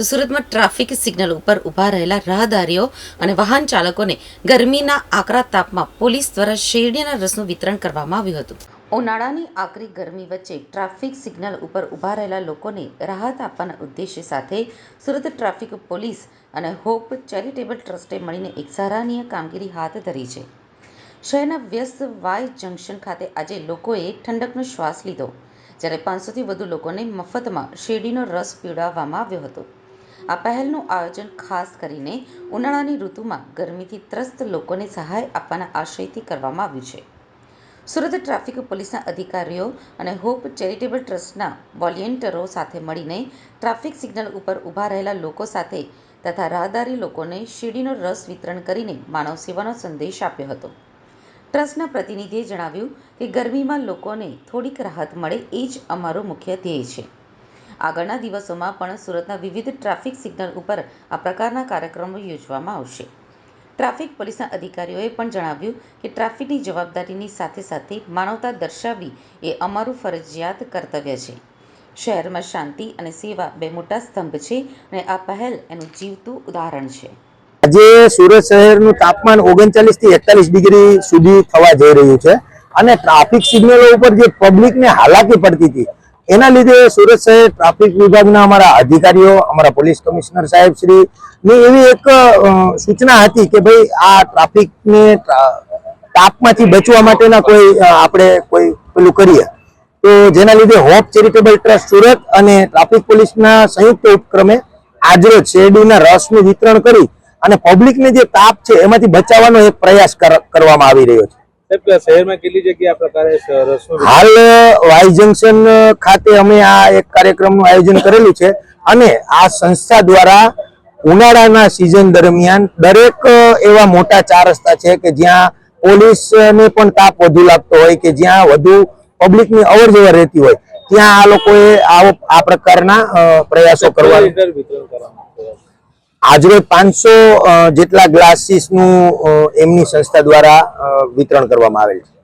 તો સુરતમાં traffic signal ઉપર ઊભા રહેલા રાહદારીઓ અને વાહન ચાલકોને ગરમીના આકરા તાપમાં પોલીસ દ્વારા શેરડીના રસનું વિતરણ કરવામાં આવ્યું હતું. ઉનાળાની આકરી ગરમી વચ્ચે ટ્રાફિક સિગ્નલ ઉપર ઊભા રહેલા લોકોને રાહત આપવાના ઉદ્દેશ્ય સાથે સુરત ટ્રાફિક પોલીસ અને હોપ ચેરિટેબલ ટ્રસ્ટે મળીને એક સરાહનીય કામગીરી હાથ ધરી છે. શહેરના વ્યસ્ત વાય જંકશન ખાતે આજે લોકોએ ઠંડકનો શ્વાસ લીધો, જ્યારે પાંચસોથી વધુ લોકોને મફતમાં શેરડીનો રસ પીવડાવવામાં આવ્યો હતો. આ પહેલનું આયોજન ખાસ કરીને ઉનાળાની ઋતુમાં ગરમીથી ત્રસ્ત લોકોને સહાય આપવાના આશયથી કરવામાં આવ્યું છે. સુરત ટ્રાફિક પોલીસના અધિકારીઓ અને હોપ ચેરિટેબલ ટ્રસ્ટના વોલિયન્ટરો સાથે મળીને ટ્રાફિક સિગ્નલ ઉપર ઊભા રહેલા લોકો સાથે તથા રાહદારી લોકોને શેરડીનો રસ વિતરણ કરીને માનવ સેવાનો સંદેશ આપ્યો હતો. ટ્રસ્ટના પ્રતિનિધિએ જણાવ્યું કે ગરમીમાં લોકોને થોડીક રાહત મળે એ જ અમારો મુખ્ય ધ્યેય છે. આગળના દિવસોમાં પણ સુરતના વિવિધ ટ્રાફિક સિગ્નલ ઉપર આ પ્રકારના કાર્યક્રમો યોજવામાં આવશે. ટ્રાફિક પોલીસના અધિકારીઓએ પણ જણાવ્યું કે ટ્રાફિકની જવાબદારીની સાથે સાથે માનવતા દર્શાવવી એ અમારું ફરજિયાત કર્તવ્ય છે. શહેરમાં શાંતિ અને સેવા બે મોટા સ્તંભ છે અને આ પહેલ એનું જીવતું ઉદાહરણ છે. આજે સુરત શહેરનું તાપમાન ઓગણચાલીસથી એકતાલીસ ડિગ્રી સુધી થવા જઈ રહ્યું છે અને ટ્રાફિક સિગ્નલો ઉપર જે પબ્લિકને હાલાકી પડતી હતી એના લીધે સુરત શહેર ટ્રાફિક વિભાગના અમારા અધિકારીઓ, અમારા પોલીસ કમિશનર સાહેબ શ્રી ની એવી એક સૂચના હતી કે ભાઈ આ ટ્રાફિકને ટ્રા- તાપમાંથી બચવા માટેના કોઈ આપણે કોઈ પેલું કરીએ. તો જેના લીધે હોપ ચેરિટેબલ ટ્રસ્ટ સુરત અને ટ્રાફિક પોલીસના સંયુક્ત ઉપક્રમે આજરોજ શેરડીના રસનું વિતરણ કરી અને પબ્લિકને જે તાપ છે એમાંથી બચાવવાનો એક પ્રયાસ કર- કરવામાં આવી રહ્યો છે. શહેરમાં કેટલી જગ્યાએ પ્રકારે સ- રસનું વિતરણ હાલ વાય જંકશન ખાતે અમે આ એક કાર્યક્રમનું આયોજન કરેલું છે અને આ સંસ્થા દ્વારા ઉનાળાના સિઝન દરમિયાન દરેક એવા મોટા ચાર રસ્તા છે કે જ્યાં પોલીસને પણ તાપ વધુ લાગતો હોય કે જ્યાં વધુ પબ્લિકની અવર જવર રહેતી હોય ત્યાં આ લોકોએ આવો આ પ્રકારના પ્રયાસો કરવા આજરોજ પાંચસો જેટલા ગ્લાસીસનું એમની સંસ્થા દ્વારા વિતરણ કરવામાં આવેલ છે.